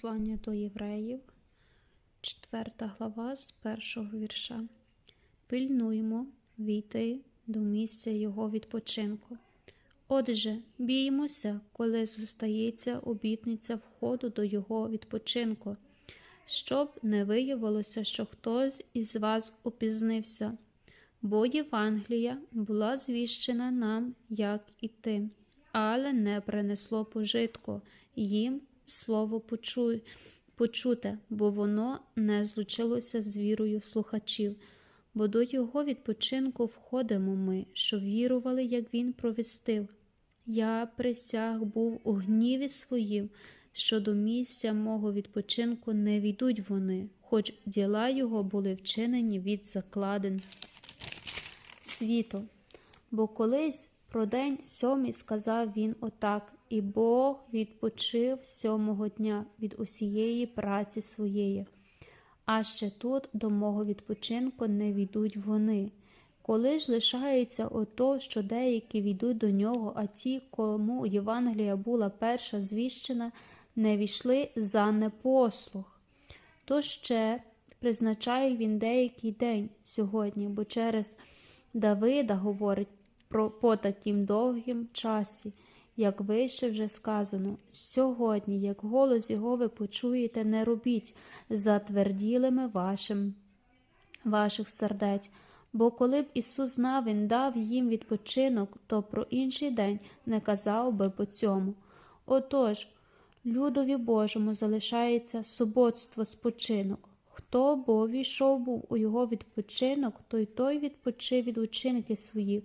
Послання до євреїв, 4 глава з першого вірша. Пильнуймо війти до місця його відпочинку. Отже, біймося, коли зостається обітниця входу до його відпочинку, щоб не виявилося, що хтось із вас опізнився, бо Євангелія була звіщена нам, як і ти, але не принесло пожитку їм слово почуй, почуте, бо воно не злучилося з вірою слухачів. Бо до його відпочинку входимо ми, що вірували, як він провістив. Я присяг був у гніві своїм, що до місця мого відпочинку не війдуть вони, хоч діла його були вчинені від закладин світу. Бо колись про день сьомий сказав він отак, і Бог відпочив сьомого дня від усієї праці своєї. А ще тут до мого відпочинку не війдуть вони. Коли ж лишається ото, що деякі війдуть до нього, а ті, кому Євангелія була перша звіщена, не війшли за непослух. То ще призначає він деякий день сьогодні, бо через Давида говорить по таким довгім часі, як вище вже сказано, сьогодні, як голос його ви почуєте, не робіть затверділими вашим, ваших сердець. Бо коли б Ісус знав, Він дав їм відпочинок, то про інший день не казав би по цьому. Отож, людові Божому залишається суботство спочинок. Хто бо війшов був у його відпочинок, той той відпочив від учинки своїх,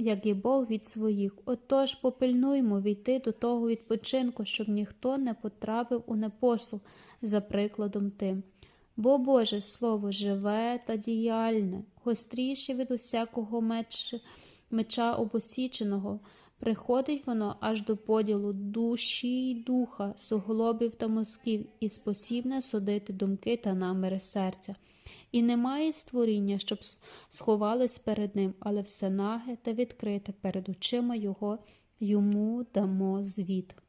як і Бог від своїх. Отож попильнуймо війти до того відпочинку, щоб ніхто не потрапив у непослух за прикладом тим. Бо Боже Слово живе та діяльне, гостріше від усякого меч, меча обосіченого, приходить воно аж до поділу душі й духа, суглобів та мозків, і спосібне судити думки та наміри серця. І немає створіння, щоб сховались перед ним, але все наге та відкрите перед очима його йому дамо звіт.